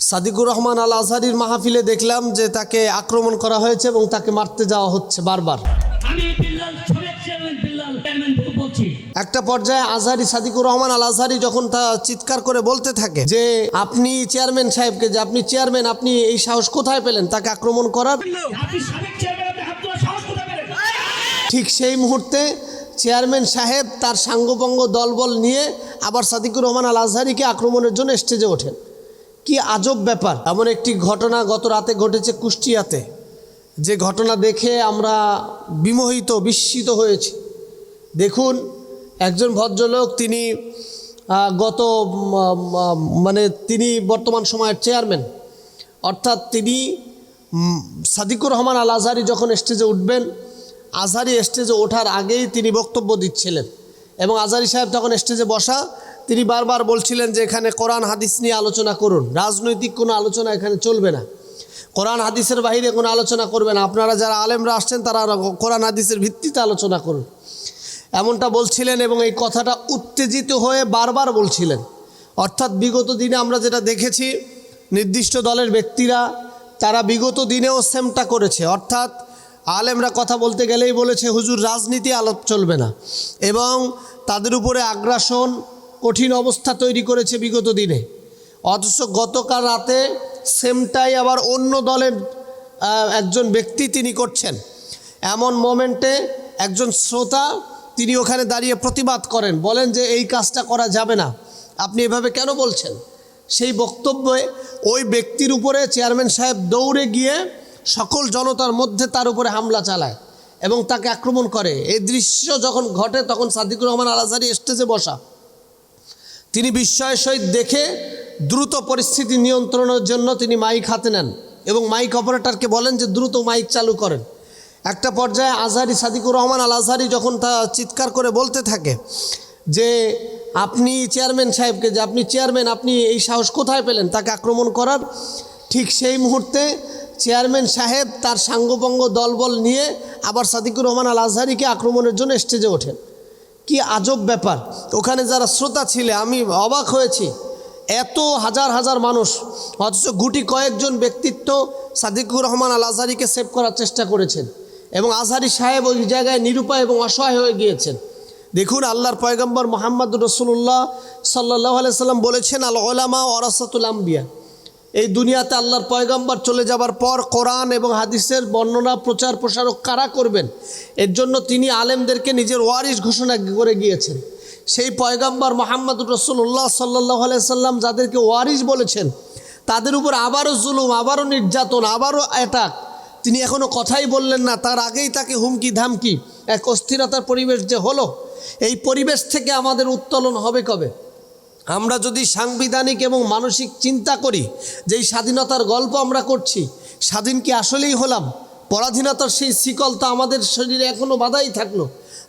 সাদিকুর রহমান আল আজহারির মাহফিলে দেখলাম যে তাকে আক্রমণ করা হয়েছে এবং তাকে মারতে যাওয়া হচ্ছে বারবার। একটা পর্যায়ে আজহারি সাদিকুর রহমান আল আজহারি যখন তা চিৎকার করে বলতে থাকে যে আপনি চেয়ারম্যান সাহেবকে যে আপনি চেয়ারম্যান আপনি এই সাহস কোথায় পেলেন? তাকে আক্রমণ করার ঠিক সেই মুহূর্তে চেয়ারম্যান সাহেব তার সাঙ্গপঙ্গ দলবল নিয়ে আবার সাদিকুর রহমান আল আজহারিকে আক্রমণের জন্য স্টেজে ওঠেন। কি আজব ব্যাপার। এমন একটি ঘটনা গত রাতে ঘটেছে কুষ্টিয়াতে। যে ঘটনা দেখে আমরা বিমোহিত, বিস্মিত হয়েছি। দেখুন, একজন ভদ্রলোক তিনি গত মানে তিনি বর্তমান সময়ের চেয়ারম্যান। অর্থাৎ তিনি সাদিকুর রহমান আল আজহারি যখন স্টেজে উঠবেন, আজহারি স্টেজে ওঠার আগেই তিনি বক্তব্য দিচ্ছিলেন। এবং আজহারি সাহেব তখন স্টেজে বসা তিনি বারবার বলছিলেন যে এখানে কোরআন, হাদিস নিয়ে আলোচনা করুন। রাজনৈতিক কোনো আলোচনা এখানে চলবে না। কোরআন, হাদিসের বাইরে কোনো আলোচনা করবে না। আপনারা যারা আলেমরা আসছেন, তারা কোরআন, হাদিসের ভিত্তিতে আলোচনা করুন। এমনটা বলছিলেন এবং এই কথাটা উত্তেজিত হয়ে বারবার বলছিলেন। অর্থাৎ বিগত দিনে আমরা যেটা দেখেছি, নির্দিষ্ট দলের ব্যক্তিরা, তারা বিগত দিনেও সেমটা করেছে। অর্থাৎ আলেমরা কথা বলতে গেলেই বলেছে, হুজুর, রাজনীতি আলাপ চলবে না। এবং তাদের উপরে আগ্রাসন কঠিন অবস্থা তৈরি করেছে বিগত দিনে। অথচ গতকাল রাতে সেমটাই আবার অন্য দলের একজন ব্যক্তি তিনি করছেন। এমন মোমেন্টে একজন শ্রোতা তিনি ওখানে দাঁড়িয়ে প্রতিবাদ করেন, বলেন যে এই কাজটা করা যাবে না। আপনি এভাবে কেন বলছেন? সেই বক্তব্যে ওই ব্যক্তির উপরে চেয়ারম্যান সাহেব দৌড়ে গিয়ে সকল জনতার মধ্যে তার উপরে হামলা চালায় এবং তাকে আক্রমণ করে। এই দৃশ্য যখন ঘটে, তখন সাদিকুর রহমান আল আজহারি স্টেজে বসা। তিনি বিস্ময়ের সহিত দেখে দ্রুত পরিস্থিতি নিয়ন্ত্রণের জন্য তিনি মাইক হাতে নেন এবং মাইক অপারেটরকে বলেন যে দ্রুত মাইক চালু করেন। একটা পর্যায়ে আজহারি সাদিকুর রহমান আল আজহারি যখন তা চিৎকার করে বলতে থাকে যে আপনি চেয়ারম্যান সাহেবকে, যে আপনি চেয়ারম্যান, আপনি এই সাহস কোথায় পেলেন? তাকে আক্রমণ করার ঠিক সেই মুহূর্তে চেয়ারম্যান সাহেব তার সাঙ্গপঙ্গ দলবল নিয়ে আবার সাদিকুর রহমান আল আজহারিকে আক্রমণের জন্য স্টেজে ওঠেন। কি আজব ব্যাপার। ওখানে যারা শ্রোতা ছিলে, আমি অবাক হয়েছি। এত হাজার হাজার মানুষ, অথচ গুটি কয়েকজন ব্যক্তিত্ব সাদিকুর রহমান আল আজহারিকে সেভ করার চেষ্টা করেছেন এবং আজহারি সাহেব ওই জায়গায় নিরুপায় এবং অসহায় হয়ে গিয়েছেন। দেখুন, আল্লাহর পয়গম্বর মোহাম্মদ রসুল্লাহ সাল্লাহ সাল্লাম বলেছেন আল ওলামা ওরাসাতুল আম্বিয়া। এই দুনিয়াতে আল্লাহর পয়গম্বর চলে যাবার পর কোরআন এবং হাদিসের বর্ণনা, প্রচার, প্রসারক কারা করবেন? এর জন্য তিনি আলেমদেরকে নিজের ওয়ারিশ ঘোষণা করে গিয়েছেন। সেই পয়গম্বর মোহাম্মদ রসুল্লাহ সাল্লাহ সাল্লাম যাদেরকে ওয়ারিশ বলেছেন, তাদের উপর আবারও জুলুম, আবারও নির্যাতন, আবারও অ্যাটাক তিনি এখনও কথাই বললেন না, তার আগেই তাকে হুমকি, ধামকি, এক অস্থিরতার পরিবেশ যে হলো, এই পরিবেশ থেকে আমাদের উত্তোলন হবে কবে? আমরা যদি সাংবিধানিক এবং মানসিক চিন্তা করি যে স্বাধীনতার গল্প আমরা করছি, স্বাধীন কি আসলেই হলাম? পরাধীনতার সেই শিকল তো আমাদের শরীরে এখনও বাধাই থাকল।